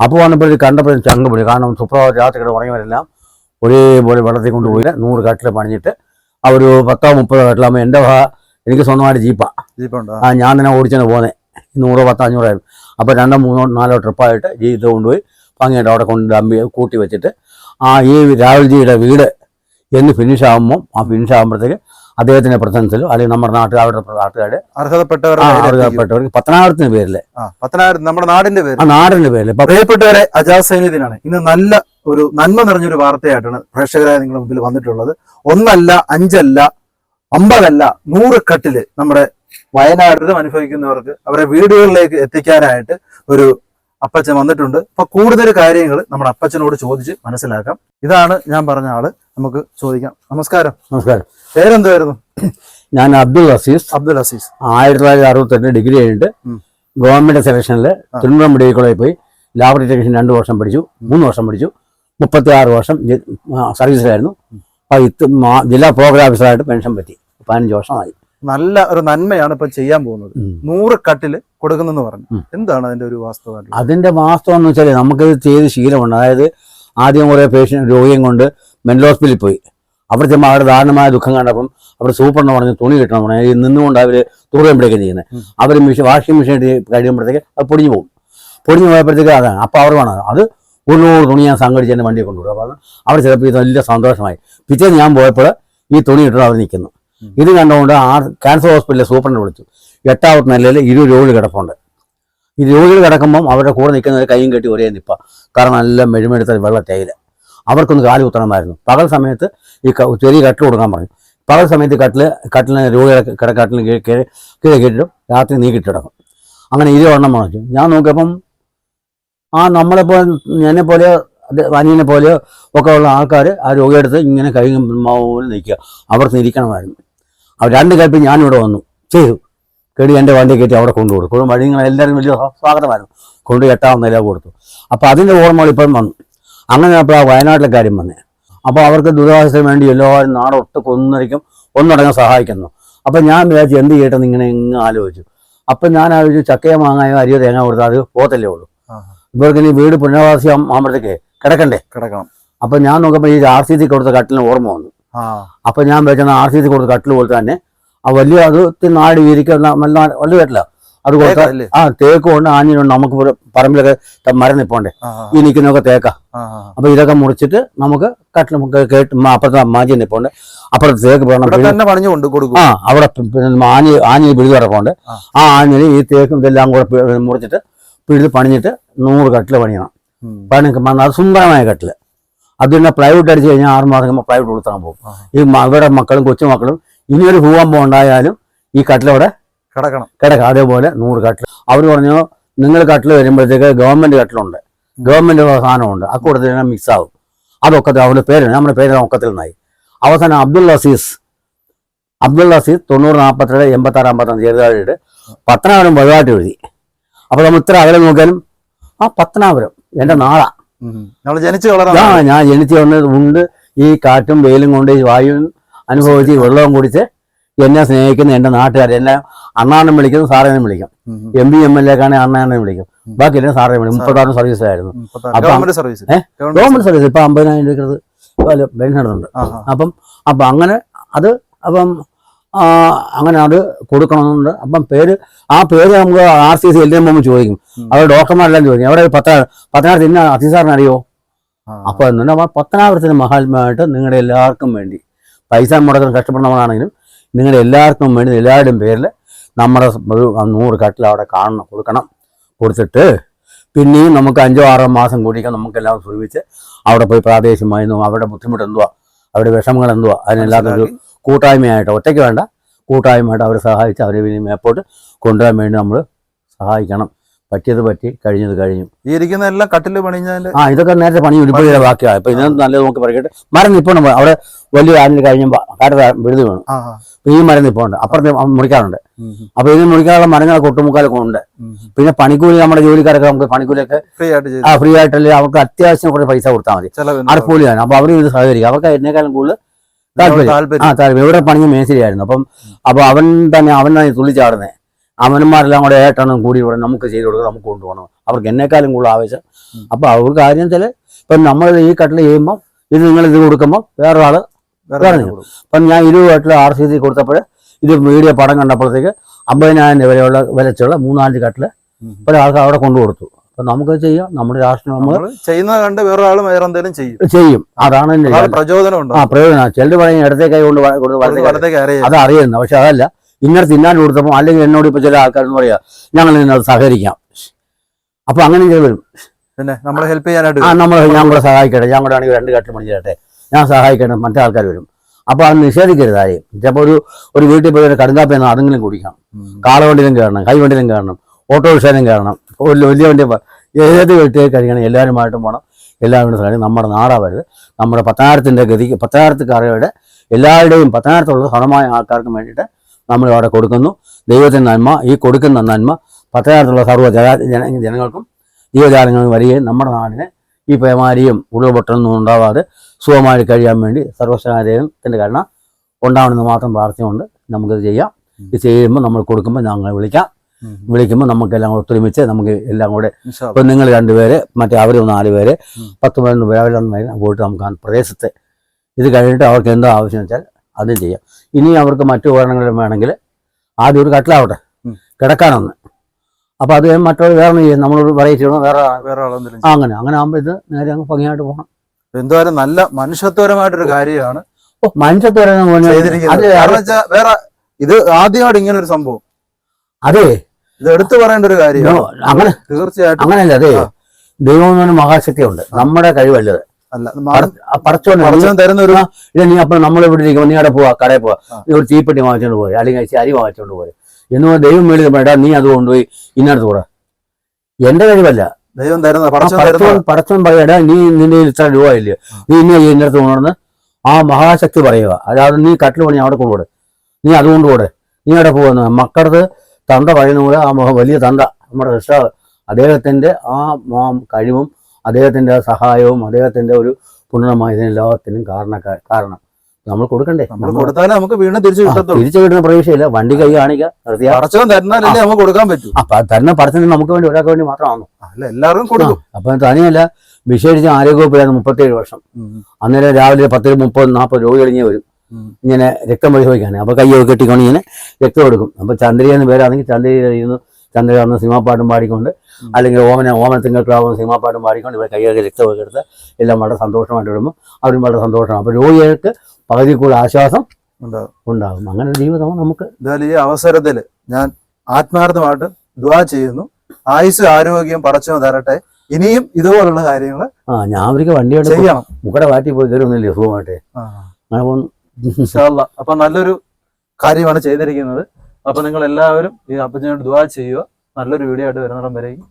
അപ്പോൾ വന്നപ്പോഴേ കണ്ടപ്പോഴും ചങ്ക് പിടി കാരണം സുപ്രഭാത രാത്രി കിടന്ന് ഉറങ്ങിയവരെല്ലാം ഒരേപോലെ വെള്ളത്തിൽ കൊണ്ടുപോയി നൂറ് കട്ടിൽ പണിഞ്ഞിട്ട് ആ ഒരു പത്തോ മുപ്പതോ കട്ടിലാകുമ്പോൾ എന്റെ എനിക്ക് സ്വന്തമായിട്ട് ജീപ്പാണ് ജീപ്പുണ്ടോ? ആ ഞാൻ തന്നെ ഓടിച്ചാണ് പോകുന്നത് നൂറോ പത്തോ അഞ്ഞൂറായിരുന്നു അപ്പോൾ രണ്ടോ മൂന്നോ നാലോ ട്രിപ്പായിട്ട് ജീവിതം കൊണ്ടുപോയി ഭംഗിയായിട്ട് അവിടെ കൊണ്ട് അമ്പി കൂട്ടി വെച്ചിട്ട് ആ ഈ രാഹുൽജിയുടെ വീട് എന്ന് ഫിനിഷ് ആകുമ്പോൾ ആ ഫിനിഷ് ആകുമ്പോഴത്തേക്ക് അദ്ദേഹത്തിന്റെ പ്രസൻസിലോ അല്ലെങ്കിൽ നമ്മുടെ നാട്ടുകാരുടെ നാട്ടുകാരുടെ എത്തിക്കും. അർഹതപ്പെട്ടവർക്ക് പത്തനായിരത്തിന് പേരിൽ ആ പത്തനായിരം നമ്മുടെ നാടിന്റെ പേര് ആ പേരിൽ. പ്രിയപ്പെട്ടവരെ അജാസ് സൈനികനാണ് ഇന്ന് നല്ല ഒരു നന്മ നിറഞ്ഞൊരു വാർത്തയായിട്ടാണ് പ്രേക്ഷകരായ നിങ്ങളുടെ മുമ്പിൽ വന്നിട്ടുള്ളത്. ഒന്നല്ല അഞ്ചല്ല അമ്പതല്ല നൂറ് കട്ടിൽ നമ്മുടെ വയനാട്ടിലും അനുഭവിക്കുന്നവർക്ക് അവരുടെ വീടുകളിലേക്ക് എത്തിക്കാനായിട്ട് ഒരു അപ്പച്ചൻ വന്നിട്ടുണ്ട്. അപ്പൊ കൂടുതൽ കാര്യങ്ങൾ നമ്മുടെ അപ്പച്ചനോട് ചോദിച്ച് മനസ്സിലാക്കാം. ഇതാണ് ഞാൻ പറഞ്ഞ ആൾ. നമുക്ക് ചോദിക്കാം. നമസ്കാരം. നമസ്കാരം. പേരെന്തായിരുന്നു? ഞാൻ അബ്ദുൾ അസീസ്. അബ്ദുൾ അസീസ്. ആയിരത്തി തൊള്ളായിരത്തി അറുപത്തെട്ട് ഡിഗ്രി കഴിഞ്ഞിട്ട് ഗവൺമെന്റ് സെലക്ഷനിൽ. തിരുവനന്തപുരം മെഡിക്കൽ കോളേജിൽ പോയി ലാബറട്ടറി ടെക്നീഷ്യൻ രണ്ട് വർഷം പഠിച്ചു മൂന്ന് വർഷം പഠിച്ചു മുപ്പത്തി ആറ് വർഷം സർവീസിലായിരുന്നു. അപ്പോൾ ഇത് ജില്ലാ പ്രോഗ്രാം ഓഫീസറായിട്ട് പെൻഷൻ പറ്റി. പതിനഞ്ച് വർഷമായി. നല്ല ഒരു നന്മയാണ് ഇപ്പൊ ചെയ്യാൻ പോകുന്നത്. നൂറ് കട്ടിൽ കൊടുക്കുന്നെന്ന് പറഞ്ഞു. എന്താണ് അതിന്റെ ഒരു വാസ്തവമായിട്ട് അതിന്റെ വാസ്തവം എന്ന് വെച്ചാൽ നമുക്കിത് ചെയ്ത് ശീലമുണ്ട്. അതായത് ആദ്യം കുറെ പേഷ്യൻ രോഗിയും കൊണ്ട് മെന്റൽ ഹോസ്പിറ്റലിൽ പോയി. അവിടെ ചെല്ലുമ്പോൾ അവരുടെ ദാരുണമായ ദുഃഖം കണ്ടപ്പം അവിടെ സൂപ്പറിന് പറഞ്ഞ് തുണി കിട്ടണം പറഞ്ഞു. നിന്നുകൊണ്ട് അവർ തുറയുമ്പോഴേക്കും ചെയ്യുന്നത്. അവർ മെഷീൻ വാഷിംഗ് മെഷീൻ കഴിയുമ്പോഴത്തേക്ക് അത് പൊടിഞ്ഞു പോകും. പൊടിഞ്ഞു പോയപ്പോഴത്തേക്ക് അതാണ്. അപ്പോൾ അവർ വേണം അത് നൂറ് തുണി ഞാൻ സംഘടിച്ച് എന്റെ വണ്ടിയെ കൊണ്ടുപോകും അപ്പോൾ അവർ ചിലപ്പോൾ ഇത് വലിയ സന്തോഷമായി. പിറ്റേന്ന് ഞാൻ പോയപ്പോൾ ഈ തുണി ഇട്ടിട്ട് അവർ നിൽക്കുന്നു. ഇത് കണ്ടുകൊണ്ട് ആ ക്യാൻസർ ഹോസ്പിറ്റലിലെ സൂപ്പറിനെ വിളിച്ചു. എട്ടാമത്തെ നിലയിൽ ഇരുപത് രോഗികൾ കിടപ്പുണ്ട്. ഈ രോഗികൾ കിടക്കുമ്പം അവരുടെ കൂടെ നിൽക്കുന്നവർ കൈയും കെട്ടി ഒരേ നിപ്പ. കാരണം നല്ല മെഴുമെടുത്ത വെള്ള തേയില. അവർക്കൊന്ന് കാൽ കുത്തണമായിരുന്നു. പകൽ സമയത്ത് ഈ ചെറിയ കട്ടിൽ കൊടുക്കാൻ പറഞ്ഞു. പകൽ സമയത്ത് കട്ടിൽ കട്ടിലിന് രോഗിയുടെ കിടക്കാട്ടിൽ കീഴെ കീഴെ കെട്ടിടും. രാത്രി നീക്കിട്ടിടക്കും അങ്ങനെ ഇരുവണ്ണം വാങ്ങിച്ചു ഞാൻ നോക്കിയപ്പം ആ നമ്മളെപ്പോലെ എന്നെ പോലെ അനിയനെ പോലെ ഒക്കെ ഉള്ള ആൾക്കാർ ആ രോഗിയെടുത്ത് ഇങ്ങനെ കൈ പോലെ നിൽക്കുക. അവർക്ക് ഇരിക്കണമായിരുന്നു. അവർ രണ്ട് കൽപ്പി ഞാനിവിടെ വന്നു. ചെയ്തു. കെടി എന്റെ വണ്ടി കയറ്റി അവിടെ കൊണ്ടുകൊടുത്തു. കൊടുക്കും വഴിങ്ങൾ എല്ലാവരും വലിയ സ്വാഗതമായിരുന്നു. കൊണ്ട് എട്ടാം നില കൊടുത്തു. അപ്പോൾ അതിന്റെ ഓർമ്മകൾ ഇപ്പം വന്നു. അങ്ങനെ അപ്പോൾ ആ വയനാട്ടിലെ കാര്യം വന്നേ അപ്പോൾ അവർക്ക് ദുരിതാശ്വാസത്തിന് വേണ്ടി എല്ലാവരും നാടൊട്ട് കൊന്നരിക്കും ഒന്നടങ്ങ് സഹായിക്കുന്നു. അപ്പം ഞാൻ വിചാരിച്ചു എന്ത് ചെയ്യട്ടെന്ന് ഇങ്ങനെ ഇങ്ങനെ ആലോചിച്ചു. അപ്പം ഞാൻ ആലോചിച്ചു ചക്കയ മാങ്ങായോ അരിയോ തേങ്ങ കൊടുത്താൽ അത് പോത്തല്ലേ ഉള്ളൂ. ഇവർക്ക് ഇനി വീട് പുനരവാസി ആകുമ്പോഴത്തേക്ക് കിടക്കണ്ടേ? കിടക്കണം. അപ്പം ഞാൻ നോക്കുമ്പോൾ ഈ ആർ സി സി കൊടുത്ത കട്ടിലിന് ഓർമ്മ വന്നു. അപ്പം ഞാൻ വെച്ചാൽ ആർ സി സി കൊടുത്ത കട്ടിൽ പോലെ തന്നെ. ആ വലിയ അത് നാട് വീരിക്കുന്ന നല്ല വലിയ കട്ടില. അത് കൊടുക്കാം ആ തേക്ക് കൊണ്ട് ആഞ്ഞിനുണ്ട് നമുക്ക് പറമ്പിലൊക്കെ മരം നിൽപ്പുണ്ടേ ഈ നിൽക്കുന്നതൊക്കെ തേക്ക. അപ്പൊ ഇതൊക്കെ മുറിച്ചിട്ട് നമുക്ക് കട്ടിൽ കേട്ട് മ- അപ്പുറത്തെ മാഞ്ഞി നിൽപ്പുണ്ട് അപ്പുറത്തെ തേക്ക് കൊടുക്കും. ആ അവിടെ ആഞ്ഞി ആഞ്ഞി പിഴുത് കിടപ്പുണ്ട് ആ. ആഞ്ഞിന് ഈ തേക്കും ഇതെല്ലാം കൂടെ മുറിച്ചിട്ട് പിഴുത് പണിഞ്ഞിട്ട് നൂറ് കട്ടിൽ പണിയണം. പണിക്കുമ്പോൾ പണി അത് സുന്ദരമായ കട്ടിൽ. അത് പിന്നെ പ്ലൈവുഡ് അടിച്ച് കഴിഞ്ഞാൽ ആറ് മാസം കഴിയുമ്പോൾ പ്ലൈവുഡ് കൊടുത്താൽ പോകും. ഈ അവരുടെ മക്കളും കൊച്ചുമക്കളും ഇനിയൊരു ഭൂകമ്പം ഉണ്ടായാലും ഈ കട്ടിലവിടെ കിടക്കണം. കിടക്കാം. അതേപോലെ നൂറ് കട്ടിൽ. അവർ പറഞ്ഞു നിങ്ങൾ കട്ടിൽ വരുമ്പോഴത്തേക്ക് ഗവൺമെന്റ് കട്ടിലുണ്ട്. ഗവൺമെന്റ് സാധനമുണ്ട്. ആ കൂട്ടത്തിൽ തന്നെ മിക്സ് ആവും. അതൊക്കെ അവരുടെ പേര് നമ്മുടെ പേര് ഒക്കത്തിൽ നിന്നായി. അവസാനം അബ്ദുൾ അസീസ് അബ്ദുൾ അസീസ് തൊണ്ണൂറ് നാൽപ്പത്തിരണ്ട് എൺപത്തി ആറ് അമ്പത്തഞ്ച് ചെറുതായിട്ട് പത്തനാപുരം വലുതായിട്ട് എഴുതി. അപ്പോൾ നമ്മൾ ഇത്ര അകലെ നോക്കിയാലും ആ പത്തനാപുരം എന്റെ നാളാ. നമ്മൾ ജനിച്ചു വളർന്ന ഞാൻ ജനിച്ചു വന്നത് ഉണ്ട്. ഈ കാറ്റും വെയിലും കൊണ്ട് ഈ വായുവും അനുഭവിച്ച് വെള്ളവും കുടിച്ച് എന്നെ സ്നേഹിക്കുന്ന എന്റെ നാട്ടുകാർ എന്നെ അണ്ണാനും വിളിക്കുന്നു സാറേനും വിളിക്കും. എം പി എം എൽ എക്കാണെങ്കിൽ അണ്ണാനെ വിളിക്കും. ബാക്കി എല്ലാം സാറേ വിളിക്കും. മുപ്പത്താറ് സർവീസ് ആയിരുന്നു. അപ്പം- ഗവൺമെന്റ് സർവീസ് ഇപ്പൊ അമ്പതിനായിരം രൂപ പെൻഷൻ ഇടുന്നുണ്ട് അപ്പം അപ്പം അങ്ങനെ അത് അപ്പം അങ്ങനെ അത് കൊടുക്കണമെന്നുണ്ട്. അപ്പം പേര് ആ പേര് നമുക്ക് ആർ സി സി എല്ലാം പോകുമ്പോൾ ചോദിക്കും. അവർ ഡോക്ടർമാരെല്ലാം ചോദിക്കും. അവിടെ പത്ത പത്തനാപുരത്ത് ഇന്ന അതിസാറിന് അറിയോ? അപ്പോൾ എന്നുണ്ട്. പത്തനാപുരത്തിന് മഹാത്മായിട്ട് നിങ്ങളുടെ എല്ലാവർക്കും വേണ്ടി പൈസ മുടക്കുന്ന കഷ്ടപ്പെടുന്നവരാണെങ്കിലും നിങ്ങളുടെ എല്ലാവർക്കും വേണ്ടി എല്ലാവരുടെയും പേരിൽ നമ്മുടെ ഒരു നൂറ് കട്ടിൽ അവിടെ കാണണം കൊടുക്കണം കൊടുത്തിട്ട് പിന്നെയും നമുക്ക് അഞ്ചോ ആറോ മാസം കൂടിയൊക്കെ നമുക്കെല്ലാം ശ്രമിച്ച് അവിടെ പോയി പ്രാദേശികമായി അവരുടെ ബുദ്ധിമുട്ട് എന്തുവാ അവരുടെ വിഷമങ്ങൾ എന്തുവാ അതിനെല്ലാം ഒരു കൂട്ടായ്മയായിട്ട് ഒറ്റയ്ക്ക് വേണ്ട കൂട്ടായ്മയായിട്ട് അവരെ സഹായിച്ച് അവരെ ഇനി മേപ്പോട്ട് കൊണ്ടുവരാൻ വേണ്ടി നമ്മൾ സഹായിക്കണം. പറ്റിയത് പറ്റി കഴിഞ്ഞത് കഴിഞ്ഞു. ഈ ഇരിക്കുന്ന എല്ലാം കട്ടിൽ പണിഞ്ഞാൽ ആ ഇതൊക്കെ നേരത്തെ പണി ഒരുപാട് ബാക്കിയാണ് ഇപ്പൊ ഇതിനകത്ത് നല്ലത് നോക്കി പറയട്ടെ. മരം നിപ്പണം അവിടെ വലിയ ആഞ്ഞിൽ കഴിഞ്ഞപ്പോൾ കാട്ട് വിഴുതി വേണം. ഈ മരം നിപ്പുണ്ട്. അപ്പുറത്ത് മുറിക്കാറുണ്ട്. അപ്പൊ ഇതിന് മുറിക്കാനുള്ള മരങ്ങളൊക്കെ ഒട്ടുമുക്കാലൊക്കെ ഉണ്ട് പിന്നെ പണിക്കൂലി നമ്മുടെ ജോലിക്കാരൊക്കെ നമുക്ക് പണിക്കൂലിയൊക്കെ ആ ഫ്രീ ആയിട്ടല്ലേ അവർക്ക് അത്യാവശ്യം കുറച്ച് പൈസ കൊടുത്താൽ മതി. ചെലവ് അടക്കൂലിയാണ് അപ്പൊ അവരും ഇത് സഹകരിക്കും. അവർക്ക് എന്നെക്കാളും കൂടുതൽ താല്പര്യം. ആ താല്പര്യം. ഇവിടെ പണിഞ്ഞ മേശരിയായിരുന്നു. അപ്പം അപ്പൊ അവൻ തന്നെ അവൻ തന്നെ തുള്ളിച്ചാടുന്നേ അവന്മാരെല്ലാം കൂടെ ഏട്ടെണ്ണം കൂടി ഇവിടെ നമുക്ക് ചെയ്ത് കൊടുക്കുക നമുക്ക് കൊണ്ടുപോകണം. അവർക്ക് എന്നെക്കാളും കൂടുതൽ ആവശ്യം അപ്പൊ അവർക്ക് കാര്യം വെച്ചാൽ ഇപ്പം നമ്മൾ ഈ കട്ടിൽ ചെയ്യുമ്പോൾ ഇത് നിങ്ങൾ ഇത് കൊടുക്കുമ്പോൾ വേറൊരാൾ കൊടുക്കും. ഇപ്പം ഞാൻ ഇരുപത് കട്ടിൽ ആർ സി സി കൊടുത്തപ്പോൾ ഇത് വീഡിയോ പടം കണ്ടപ്പോഴത്തേക്ക് അമ്പതിനായിരം രൂപ വരെയുള്ള വിലച്ചുള്ള മൂന്നാൽ കട്ടിൽ പല ആൾക്കാർ അവിടെ കൊണ്ടു കൊടുത്തു. അപ്പം നമുക്ക് ചെയ്യാം. നമ്മുടെ രാഷ്ട്രീയം നമ്മൾ ചെയ്യുന്നത് കണ്ട് വേറൊരാൾ വേറെ എന്തെങ്കിലും ചെയ്യും. ചെയ്യും. അതാണ് പ്രചോദനം ആ പ്രയോജനം ചിലർ പറയും ഇടത്തെ കൈ കൊണ്ട് കൊടുത്ത് അത് അറിയുന്ന പക്ഷെ അതല്ല ഇങ്ങനെ തിന്നാൻ കൊടുത്തപ്പോൾ അല്ലെങ്കിൽ എന്നോട് ഇപ്പോൾ ചില ആൾക്കാരെന്ന് പറയാ ഞങ്ങൾ നിന്നത് സഹകരിക്കാം. അപ്പൊ അങ്ങനെ ചെയ്ത് വരും. പിന്നെ നമ്മളെ ഹെൽപ്പ് ചെയ്യാനായിട്ട് ആ നമ്മൾ ഞാൻ കൂടെ സഹായിക്കട്ടെ. ഞാൻ കൂടെ ആണെങ്കിൽ രണ്ട് കട്ടിൽ മണി ചെയ്യട്ടെ ഞാൻ സഹായിക്കണം. മറ്റേ ആൾക്കാർ വരും. അപ്പൊ അത് നിഷേധിക്കരുത് ആരെയും. ചിലപ്പോൾ ഒരു ഒരു വീട്ടിൽ പോയി ഒരു എന്നാൽ അതെങ്കിലും കുടിക്കണം. കാളവണ്ടിയിലും കയറണം കൈവണ്ടിയിലും കയറണം ഓട്ടോറിക്ഷയിലും കയറണം. വലിയ വലിയ വണ്ടി ഏത് വീട്ടിൽ കഴിക്കണം എല്ലാവരുമായിട്ടും പോകണം എല്ലാവരും സഹായം നമ്മുടെ നാടാവരുത്. നമ്മുടെ പത്തനായിരത്തിന്റെ ഗതിക്ക് പത്തനായിരത്തുകാരുടെ എല്ലാവരുടെയും പത്തനായിരത്തുള്ള സ്വന്തമായ ആൾക്കാർക്കും വേണ്ടിയിട്ട് നമ്മൾ അവിടെ കൊടുക്കുന്നു. ദൈവത്തിന്റെ നന്മ ഈ കൊടുക്കുന്ന നന്മ പത്തനായിരത്തുള്ള സർവ ജന ജന- ജനങ്ങൾക്കും ജീവജാലങ്ങളും വരികയും നമ്മുടെ നാടിനെ ഈ പേമാരിയും ഉരുൾപൊട്ടലൊന്നും ഉണ്ടാവാതെ സുഖമായി കഴിയാൻ വേണ്ടി സർവശനാദേവത്തിന്റെ കരുണ ഉണ്ടാവണമെന്ന് മാത്രം പ്രാർത്ഥനയുണ്ട് നമുക്കിത് ചെയ്യാം ഇത് ചെയ്യുമ്പോൾ നമ്മൾ കൊടുക്കുമ്പോൾ ഞങ്ങൾ വിളിക്കാം. വിളിക്കുമ്പോൾ നമുക്കെല്ലാം കൂടെ ഒത്തൊരുമിച്ച് നമുക്ക് എല്ലാം കൂടെ. ഇപ്പം നിങ്ങൾ രണ്ടുപേര് മറ്റേ അവർ നാല് പേര്. പത്ത് പതിനൊന്ന് പേര് അവരൊന്നും വരും പോയിട്ട് നമുക്ക് ആ പ്രദേശത്തെ ഇത് കഴിഞ്ഞിട്ട് അവർക്ക് എന്താ ആവശ്യം വെച്ചാൽ അതും ചെയ്യാം ഇനി അവർക്ക് മറ്റു ഉപകരണങ്ങളും വേണമെങ്കിൽ ആദ്യം ഒരു കട്ടിലാവട്ടെ. കിടക്കാനൊന്ന് അപ്പോൾ അത് മറ്റൊരു വേറെ ചെയ്യും നമ്മളൊരു വെറൈറ്റി വേറെ വേറെ അങ്ങനെ അങ്ങനെ ആകുമ്പോൾ ഇത് നേരെ അങ്ങ് ഭംഗിയായിട്ട് പോകണം എന്തായാലും നല്ല മനുഷ്യത്വപരമായിട്ടൊരു കാര്യമാണ്. ചെയ്തിരിക്കുന്നത്. കാരണം വെച്ചാൽ വേറെ ഇത് ആദ്യമായിട്ട് ഇങ്ങനെ ഒരു സംഭവം. അതെ. ഇത് എടുത്തു പറയേണ്ട ഒരു കാര്യം അങ്ങനെ തീർച്ചയായിട്ടും. അങ്ങനെയല്ല അതെ. ദൈവം എന്ന് പറഞ്ഞ മഹാശക്തിയുണ്ട് നമ്മുടെ കഴിവല്ലത് തരുന്ന ഒരു നീ അപ്പം നമ്മൾ ഇവിടെ ഇരിക്കുമ്പോൾ നീ അവിടെ പോവാ കടയിൽ പോവാ. നീ ഒരു തീപ്പെട്ടി വാങ്ങിച്ചോണ്ട് പോയി അല്ലെങ്കിൽ അരി വാങ്ങിച്ചോണ്ട് പോയി എന്ന് പറഞ്ഞാൽ ദൈവം മേടിക്കുമ്പോ നീ അത് കൊണ്ടുപോയി ഇന്നടത്ത് കൂടെ എന്റെ കഴിവല്ല. ദൈവം തരുന്ന പടച്ചോൻ പടച്ചോൻ പറയടാ നീ നിന്റെ ഇത്ര രൂപ ഇല്ലയോ നീ ഇന്ന ഇന്നടത്ത് കൊണ്ടുവന്ന് ആ മഹാശക്തി പറയുക. അല്ലാതെ നീ കട്ടിൽ പണി അവിടെ കൊണ്ടുപോടെ. നീ അതുകൊണ്ട് കൊണ്ടുപോടെ. നീ അവിടെ പോകുന്ന? മക്കളത് തന്ത പറയുന്ന പോലെ ആ വലിയ തന്ത നമ്മുടെ രക്ഷാവ് അദ്ദേഹത്തിന്റെ ആ കഴിവും അദ്ദേഹത്തിന്റെ സഹായവും അദ്ദേഹത്തിന്റെ ഒരു പൂർണമായ ഇതിനെല്ലാത്തിനും കാരണക്കാർ കാരണം. നമ്മൾ കൊടുക്കണ്ടേ? നമ്മൾ കൊടുത്താലേ നമുക്ക് വീണ്ടും തിരിച്ചു കിട്ടത്തുള്ളൂ. തിരിച്ചു കിട്ടുന്ന പ്രതീക്ഷയില്ല. വണ്ടി കൈ കാണിക്കുക പടച്ചവൻ തരുന്നാലല്ലേ നമുക്ക് കൊടുക്കാൻ പറ്റൂ. അപ്പൊ തരുന്ന പടത്തിന് നമുക്ക് വേണ്ടി ഒരാൾക്ക് വേണ്ടി മാത്രമാണോ? അല്ല എല്ലാവർക്കും കൊടുക്കും. അപ്പൊ തനിയല്ല വിശേഷിച്ച് ആരോഗ്യവകുപ്പിലായിരുന്നു മുപ്പത്തേഴ് വർഷം. അന്നേരം രാവിലെ പത്തിൽ മുപ്പത് നാൽപ്പത് രോഗികൾ ഇങ്ങനെ വരും. ഇങ്ങനെ രക്തം പരിശോധിക്കാൻ അപ്പൊ കയ്യൊക്കെ കെട്ടിക്കൊണ്ട് ഇങ്ങനെ രക്തം കൊടുക്കും. അപ്പൊ ചന്ദ്രിയെന്ന് പേരാണെങ്കിൽ ചന്ദ്രയിൽ ഇരുന്ന് ചന്ദ്രിക സിനിമാ പാട്ടും പാടിക്കൊണ്ട്. അല്ലെങ്കിൽ ഓമന ഓമന സിനിമാ പാട്ടും പാടിക്കൊണ്ട് ഇവരെ കൈയൊക്കെ രക്തമൊക്കെ എടുത്ത് എല്ലാം വളരെ സന്തോഷമായിട്ട് വിടുമ്പോൾ അവരും വളരെ സന്തോഷമാണ്. അപ്പോൾ രോഗികൾക്ക് പകുതി കൂടുതൽ ആശ്വാസം. ഉണ്ടാകും. അങ്ങനെ ഒരു ജീവിതമാണ് നമുക്ക് എന്തായാലും ഈ അവസരത്തിൽ ഞാൻ ആത്മാർത്ഥമായിട്ട് ദ്വാ ചെയ്യുന്നു. ആയുസ് ആരോഗ്യം പറച്ചു തരട്ടെ. ഇനിയും ഇതുപോലുള്ള കാര്യങ്ങൾ ആ ഞാൻ അവർക്ക് വണ്ടി ചെയ്യണം. മുക്കടെ വാറ്റി പോയി കയറുന്നില്ലേ സുഖമായിട്ട്. അങ്ങനെ പോകുന്നു. അപ്പൊ നല്ലൊരു കാര്യമാണ് ചെയ്തിരിക്കുന്നത്. അപ്പൊ നിങ്ങൾ എല്ലാവരും ഈ അപ്പച്ചനോട് ദ്വാ ചെയ്യുക. നല്ലൊരു വീഡിയോ ആയിട്ട് വരുന്നിടം വരെയും